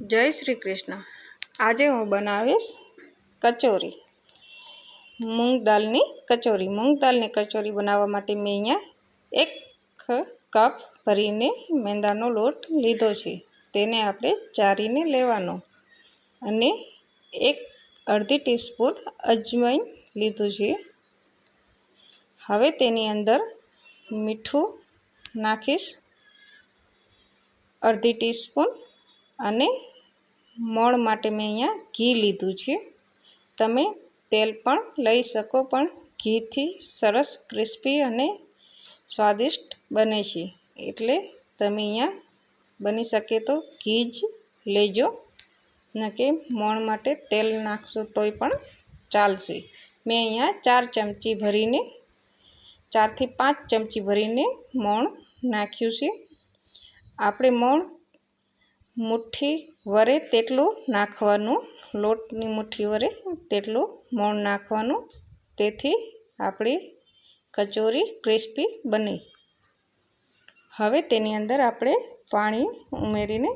જય શ્રી કૃષ્ણ. આજે હું બનાવીશ કચોરી. મૂંગ દાલની કચોરી. મૂંગ દાલની કચોરી બનાવવા માટે મેં અહીંયા એક કપ ભરીને મેંદાનો લોટ લીધો છે. તેને આપણે ચારીને લેવાનો અને એક અડધી ટીસ્પૂન અજવાઈન લીધું છે. હવે તેની અંદર મીઠું નાખીશ. અડધી ટીસ્પૂન અને મોણ માટે મેં અહીંયા ઘી લીધું છે. તમે તેલ પણ લઈ શકો, પણ ઘીથી સરસ ક્રિસ્પી અને સ્વાદિષ્ટ બને છે. એટલે તમે અહીંયા બની શકે તો ઘી જ લેજો. ન કે મોણ માટે તેલ નાખશો તોય પણ ચાલશે. મેં અહીંયા ચાર ચમચી ભરીને, ચારથી પાંચ ચમચી ભરીને મોણ નાખ્યું છે. આપણે મોણ મુઠ્ઠી વરે તેટલું નાખવાનું, લોટની મુઠ્ઠી વરે તેટલું મોણ નાખવાનું, તેથી આપણી કચોરી ક્રિસ્પી બને. હવે તેની અંદર આપણે પાણી ઉમેરીને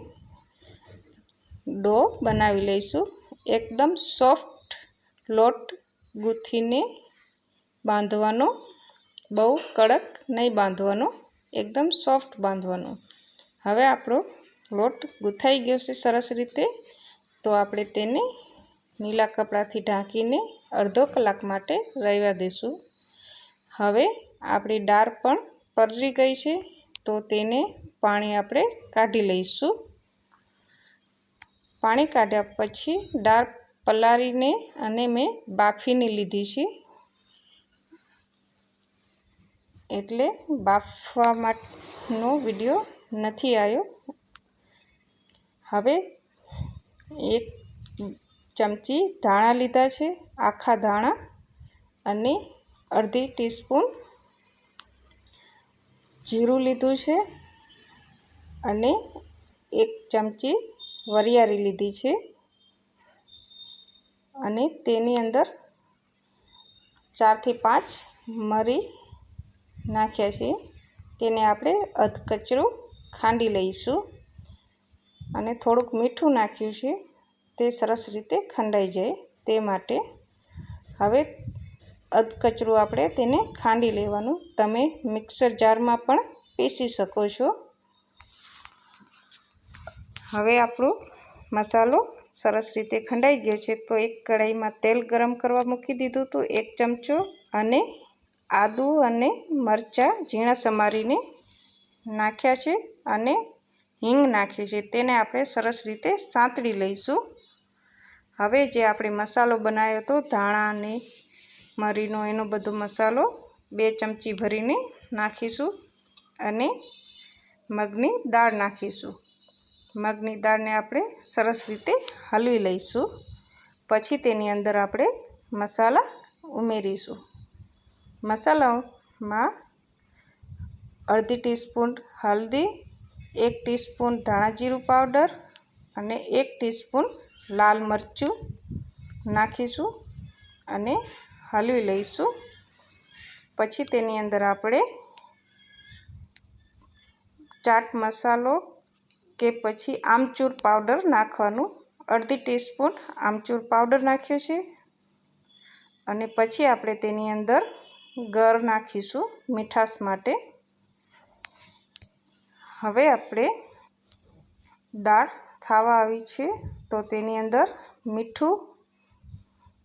ડો બનાવી લઈશું. એકદમ સોફ્ટ લોટ ગૂંથીને બાંધવાનો, બહુ કડક નહીં બાંધવાનો, એકદમ સોફ્ટ બાંધવાનો. હવે આપણો લોટ ગૂંથાઈ ગયો છે સરસ રીતે. તો આપણે તેને નીલા કપડાથી ઢાંકીને અડધો કલાક માટે રહેવા દઈશું હવે આપણી દાળ પણ પરરી ગઈ છે, તો તેને પાણી આપણે કાઢી લઈશું. પાણી કાઢ્યા પછી દાળ પલાળીને અને મેં બાફીને લીધી છે. એટલે બાફવા માટેનો વીડિયો નથી આવ્યો. હવે એક ચમચી ધાણા લીધા છે, આખા ધાણા અને અડધી ટીસ્પૂન જીરું લીધું છે અને એક ચમચી વરિયાળી લીધી છે અને તેની અંદર ચારથી પાંચ મરી નાખ્યા છે. તેને આપણે અધકચરું ખાંડી લઈશું. અને થોડુંક મીઠું નાખ્યું છે, તે સરસ રીતે ખંડાઈ જાય તે માટે. હવે અધકચરું આપણે તેને ખાંડી લેવાનું. તમે મિક્સર જારમાં પણ પીસી શકો છો. હવે આપણો મસાલો સરસ રીતે ખંડાઈ ગયો છે. તો એક કઢાઈમાં તેલ ગરમ કરવા મૂકી દીધું હતું. એક ચમચો અને આદું અને મરચાં ઝીણા સમારીને નાખ્યા છે અને હિંગ નાખીએ છે, તેને આપણે સરસ રીતે સાંતળી લઈશું. હવે જે આપણે મસાલો બનાવ્યો હતો, ધાણા અને મરીનો, એનો બધો મસાલો બે ચમચી ભરીને નાખીશું અને મગની દાળ નાખીશું. મગની દાળને આપણે સરસ રીતે હલવી લઈશું. પછી તેની અંદર આપણે મસાલા ઉમેરીશું. મસાલામાં અડધી ટીસ્પૂન હલ્દી એક ટીસ્પૂન ધાણા જીરું પાવડર અને એક ટીસ્પૂન લાલ મરચું નાખીશું અને હલવી લઈશું. પછી તેની અંદર આપણે ચાટ મસાલો કે પછી આમચૂર પાવડર નાખવાનું. અડધી ટીસ્પૂન આમચૂર પાવડર નાખ્યું છે. અને પછી આપણે તેની અંદર ગર નાખીશું મીઠાશ માટે. હવે આપણે દાળ થાવા આવી છે. તો તેની અંદર મીઠું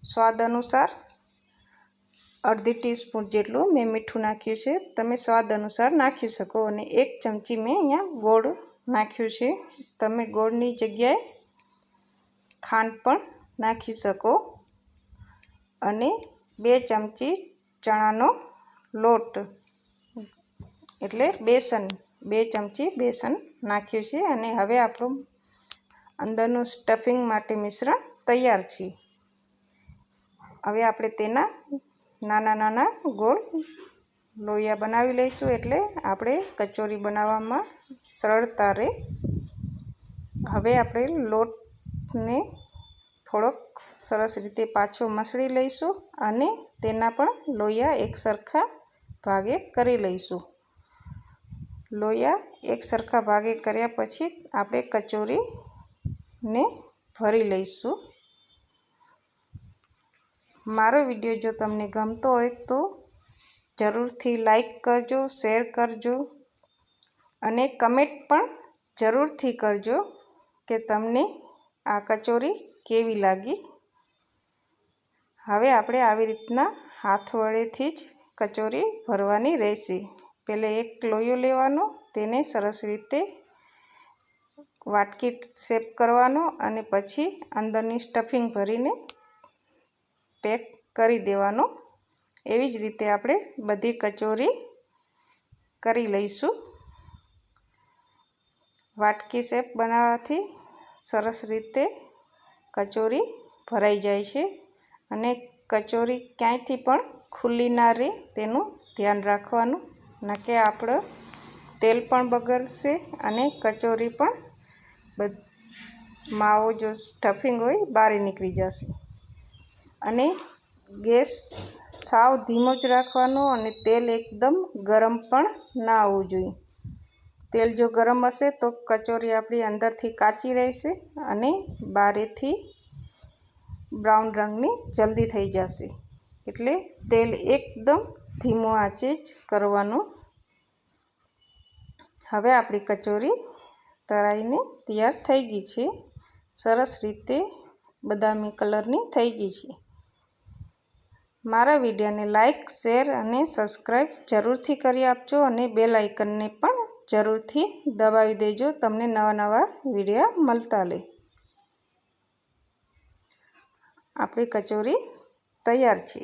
સ્વાદ અનુસાર અડધી ટીસ્પૂન જેટલું મેં મીઠું નાખ્યું છે. તમે સ્વાદ અનુસાર નાખી શકો અને એક ચમચી મેં અહીંયા ગોળ નાખ્યું છે. તમે ગોળની જગ્યાએ ખાંડ પણ નાખી શકો અને બે ચમચી ચણાનો લોટ, એટલે બેસન બે ચમચી બેસન નાખ્યું છે અને હવે આપણું અંદરનું સ્ટફિંગ માટે મિશ્રણ તૈયાર છે. હવે આપણે તેના નાના નાના ગોળ લોયા બનાવી લઈશું એટલે આપણે કચોરી બનાવવામાં સરળતા રહે. હવે આપણે લોટને થોડોક સરસ રીતે પાછો મસળી લઈશું અને તેના પણ લોયા એક સરખા ભાગે કરી લઈશું. લોયા એક સરખા ભાગે કર્યા પછી આપણે કચોરીને ભરી લઈશું. મારો વીડિયો જો તમને ગમતો હોય તો જરૂરથી લાઈક કરજો, શેર કરજો અને કમેન્ટ પણ જરૂરથી કરજો કે તમને આ કચોરી કેવી લાગી. હવે આપણે આવી રીતના હાથ વડેથી જ કચોરી ભરવાની રહેશે. પહેલે એક લોયો લેવાનો, તેને સરસ રીતે વાટકી શેપ કરવાનો અને પછી અંદરની સ્ટફિંગ ભરીને પેક કરી દેવાનો. એવી જ રીતે આપણે બધી કચોરી કરી લઈશું. વાટકી શેપ બનાવવાથી સરસ રીતે કચોરી ભરાઈ જાય છે અને કચોરી ક્યાંયથી પણ ખુલ્લી ના રહે તેનું ધ્યાન રાખવાનું. ન કે આપણો તેલ પણ બગડશે અને કચોરી પણ માવો જો સ્ટફિંગ હોય બહાર નીકળી જશે. અને ગેસ સાવ ધીમો જ રાખવાનો અને તેલ એકદમ ગરમ પણ ના હોવું જોઈએ. તેલ જો ગરમ હશે તો કચોરી આપણી અંદરથી કાચી રહેશે અને બારેથી બ્રાઉન રંગની જલ્દી થઈ જશે. એટલે તેલ એકદમ ધીમો આંચે જ કરવાનું. હવે આપણી કચોરી તરાઈને તૈયાર થઈ ગઈ છે. સરસ રીતે બદામી કલરની થઈ ગઈ છે. મારા વિડીયોને લાઈક, શેર અને સબસ્ક્રાઈબ જરૂરથી કરી આપજો અને બેલ આઇકનને પણ જરૂરથી દબાવી દેજો તમને નવા નવા વિડીયા મળતા લે આપણી કચોરી તૈયાર છે.